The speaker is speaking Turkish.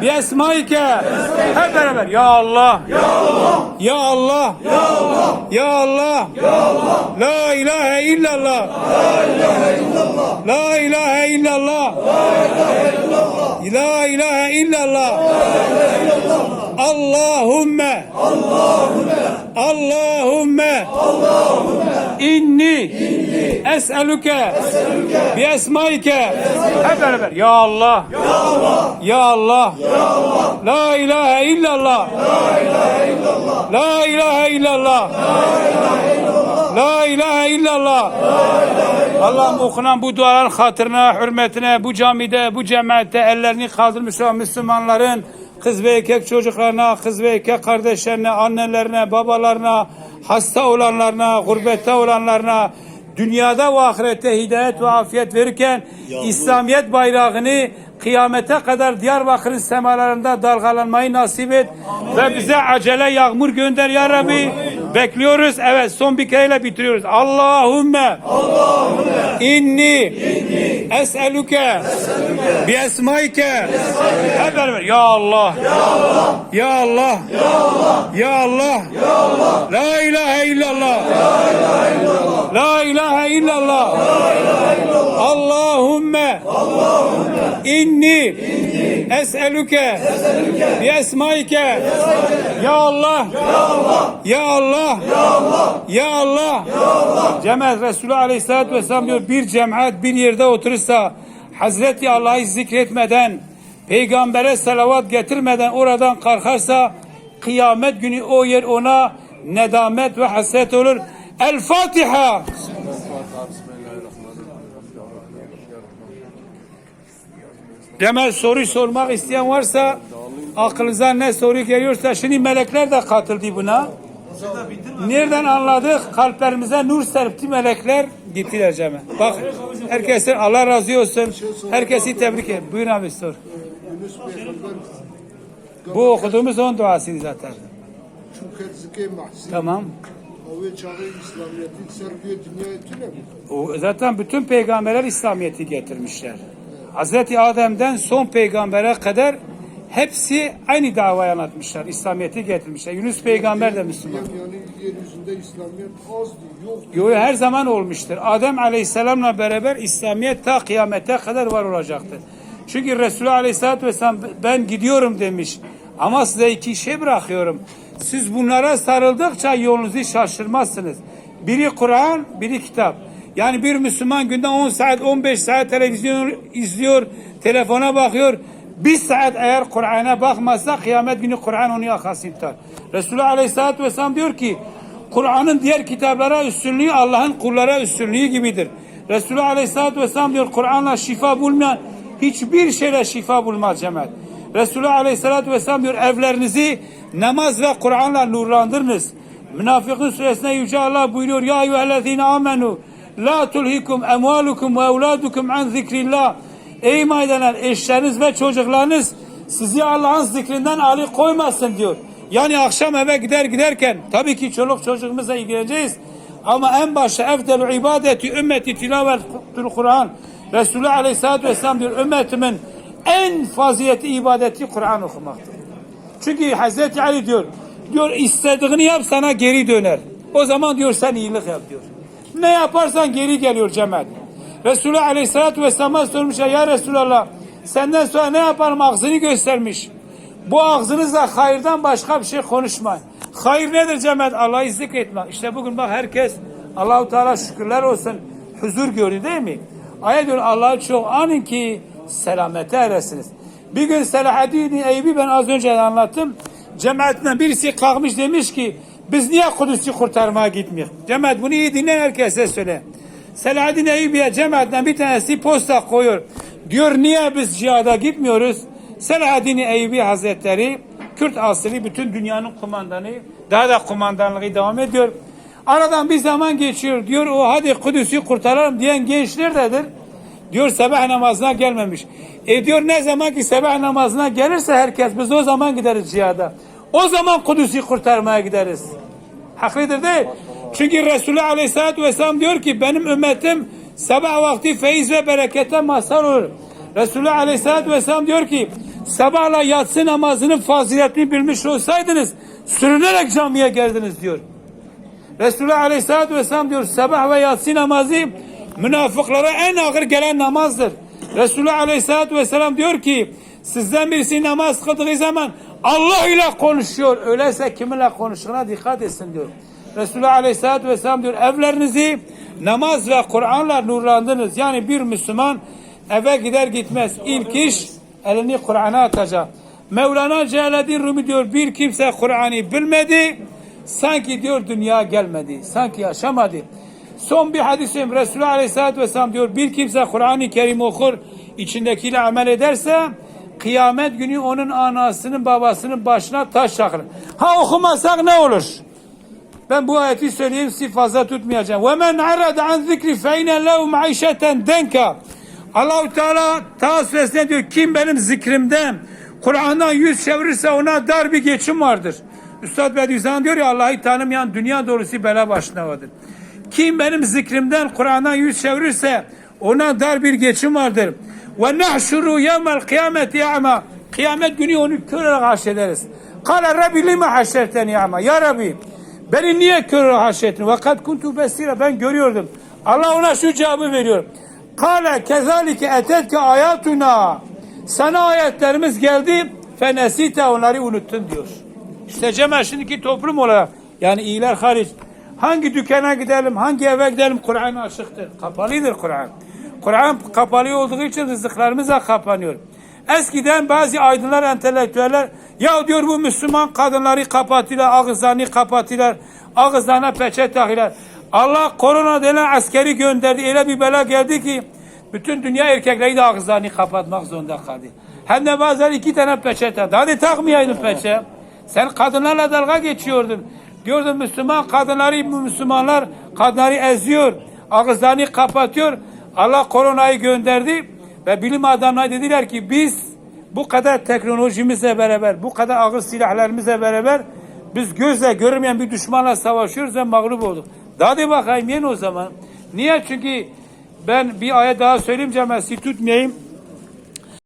Bi esmaike. Hep beraber. Ya Allah. Ya Allah. Ya Allah. La ilahe illallah. La ilahe illallah. La ilahe illallah. Allahümme. Allahümme. İnni. Es'eluke. Bi esmaike. Hep beraber. Ya Allah. Ya Allah. La ilahe illallah. La ilahe illallah. La ilahe illallah. Allah'ım okunan bu duaların hatırına, hürmetine, bu camide, bu cemaate ellerini kaldırmış olan Müslümanların kız ve erkek çocuklarına, kız ve erkek kardeşlerine, annelerine, babalarına, hasta olanlarına, gurbette olanlarına, dünyada ve ahirette hidayet ve afiyet verirken İslamiyet bayrağını kıyamete kadar Diyarbakır'ın semalarında dalgalanmayı nasip et ve bize acele yağmur gönder ya Rabbi. Bekliyoruz. Evet son bir kereyle bitiriyoruz. Allahümme inni es'eluke bi esmaike hep beraber ya Allah ya Allah ya Allah la ilahe illallah la ilahe illallah Allahümme inni es'eluke bi esmaike ya Allah ya Allah ya Allah Cemaat Resulü Aleyhisselatü Vesselam diyor bir cemaat bir yerde oturursa Hazreti Allah'ı zikretmeden peygambere salavat getirmeden oradan kalkarsa kıyamet günü o yer ona nedamet ve hasret olur. El Fatiha. Cemaat soru sormak isteyen varsa aklınıza ne soru geliyorsa şimdi melekler de katıldı buna. Nereden anladık? Kalplerimize nur serpti melekler gittiler cemaat. Bak herkesin Allah razı olsun. Herkesi tebrik et. Buyurun abi sor. Bu okuduğumuz onun duasıydı zaten. Tamam. O, zaten bütün peygamberler İslamiyet'i getirmişler. Hazreti Adem'den son peygambere kadar hepsi aynı davayı anlatmışlar. İslamiyet'i getirmişler. Yunus peygamber de Müslüman. Yani yeryüzünde İslamiyet azdı, yoktu. Yo her zaman olmuştur. Adem Aleyhisselam'la beraber İslamiyet ta kıyamete kadar var olacaktır. Çünkü Resulü Aleyhisselatü Vesselam ben gidiyorum demiş. Ama size iki şey bırakıyorum. Siz bunlara sarıldıkça yolunuzu şaşırmazsınız. Biri Kur'an, biri kitap. Yani bir Müslüman günde 10 saat, 15 saat televizyon izliyor, telefona bakıyor. Bir saat eğer Kur'an'a bakmazsa kıyamet günü Kur'an onu yakasını tutar. Resulü Aleyhisselatü Vesselam diyor ki Kur'an'ın diğer kitaplara üstünlüğü Allah'ın kullara üstünlüğü gibidir. Resulü Aleyhisselatü Vesselam diyor Kur'an'la şifa bulmayan hiçbir şeyle şifa bulmaz cemaat. Resulü Aleyhisselatü Vesselam diyor evlerinizi namaz ve Kur'an'la nurlandırınız. Münafıkın suresinde Yüce Allah buyuruyor Ya eyyühellezine amenu La tulhikum emvalukum ve evladukum an zikrillah Ey iman edenler eşleriniz ve çocuklarınız sizi Allah'ın zikrinden ali koymasın diyor. Yani akşam eve gider giderken tabii ki çoluk çocuğumuzla ilgileneceğiz. Ama en başta efdelü ibadeti ümmeti tilavetül Kur'an. Resulü Aleyhisselatü Vesselam diyor ümmetimin en fazileti ibadeti Kur'an okumaktır. Çünkü Hazreti Ali diyor diyor istediğini yap sana geri döner. O zaman diyor sen iyilik yap diyor. Ne yaparsan geri geliyor cemaat. Resulü Aleyhisselatü Vesselam'a sormuşlar ya Resulallah senden sonra ne yaparım ağzını göstermiş. Bu ağzınızla hayırdan başka bir şey konuşmayın. Hayır nedir cemaat? Allah'ı zikretmek. İşte bugün bak herkes Allahu Teala şükürler olsun huzur görüyor değil mi? Ayet diyor Allah'ı çok anın ki selamete eresiniz. Bir gün Selahaddin Eyüp'ü ben az önce anlattım. Cemaatinden birisi kalkmış demiş ki biz niye Kudüs'ü kurtarmaya gitmiyoruz? Cemaat bunu iyi dinleyen herkese söyle. Selahaddin Eyyubi'ye cemaatten bir tanesi posta koyuyor. Diyor niye biz cihada gitmiyoruz? Selahaddin Eyyubi Hazretleri Kürt asili bütün dünyanın kumandanı daha da kumandanlığı devam ediyor. Aradan bir zaman geçiyor. Diyor o hadi Kudüs'ü kurtaralım diyen gençlerdedir. Diyor sabah namazına gelmemiş. E diyor ne zaman ki sabah namazına gelirse herkes biz o zaman gideriz cihada. O zaman Kudüs'ü kurtarmaya gideriz. Haklıdır değil. Çünkü Resulü Aleyhisselatü Vesselam diyor ki benim ümmetim sabah vakti feyiz ve berekete mazhar olur. Resulü Aleyhisselatü Vesselam diyor ki sabahla yatsı namazının faziletini bilmiş olsaydınız sürünerek camiye geldiniz diyor. Resulullah Aleyhisselatü Vesselam diyor sabah ve yatsı namazı münafıklara en ağır gelen namazdır. Resulullah Aleyhisselatü Vesselam diyor ki sizden birisi namaz kıldığı zaman Allah ile konuşuyor. Öyleyse kiminle konuştuğuna dikkat etsin diyor. Resulullah Aleyhisselatü Vesselam diyor evlerinizi namaz ve Kur'an'la nurlandınız. Yani bir Müslüman eve gider gitmez ilk iş elini Kur'an'a atacak. Mevlana Celaleddin Rumi diyor bir kimse Kur'an'ı bilmedi sanki diyor dünya gelmedi. Sanki yaşamadı. Son bir hadisim Resulullah Aleyhisselatü Vesselam diyor bir kimse Kur'an-ı Kerim okur içindekiyle amel ederse kıyamet günü onun anasının babasının başına taş çakılır. Ha okumasak ne olur? Ben bu ayeti söyleyeyim sizi fazla tutmayacağım. Ve men arada an zikri fe ine lehu maişeten denka. Allahu Teala ta suresinde diyor kim benim zikrimden Kur'an'dan yüz çevirirse ona dar bir geçim vardır. Üstad Bediüzzaman diyor ya Allah'ı tanımayan dünya doğrusu bela başına vardır. Kim benim zikrimden Kur'an'dan yüz çevirirse ona dar bir geçim vardır. Ve nahşuru yevmel kıyameti ama kıyamet günü onu kör olarak haşrederiz. Kale Rabbi lima haşerteni ama ya Rabbi Beni niye kör haşettin? Vakat kuntu besira ben görüyordum. Allah ona şu cevabı veriyor. Kale kezalike etetke ayatuna. Sana ayetlerimiz geldi. Fenesite onları unuttun diyor. İşte Cemal şimdiki toplum olarak yani iyiler hariç hangi dükkana gidelim, hangi eve gidelim Kur'an açıktır. Kapalıdır Kur'an. Kur'an kapalı olduğu için rızıklarımız da kapanıyor. Eskiden bazı aydınlar, entelektüeller ya diyor bu Müslüman kadınları kapatıyorlar, ağızlarını kapatıyorlar, ağızlarına peçe takıyorlar. Allah korona denen askeri gönderdi. Öyle bir bela geldi ki bütün dünya erkekleri de ağızlarını kapatmak zorunda kaldı. Hem de bazen iki tane peçe taktı. Hadi takmayaydın peçe. Sen kadınlarla dalga geçiyordun. Diyordun Müslüman kadınları, Müslümanlar kadınları eziyor. Ağızlarını kapatıyor. Allah koronayı gönderdi. Ve bilim adamları dediler ki biz bu kadar teknolojimizle beraber, bu kadar ağır silahlarımızla beraber biz gözle görmeyen bir düşmanla savaşıyoruz ve mağlup olduk. Daha de bakayım yeni o zaman. Niye? Çünkü ben bir ayet daha söyleyeyim sizi tutmayayım.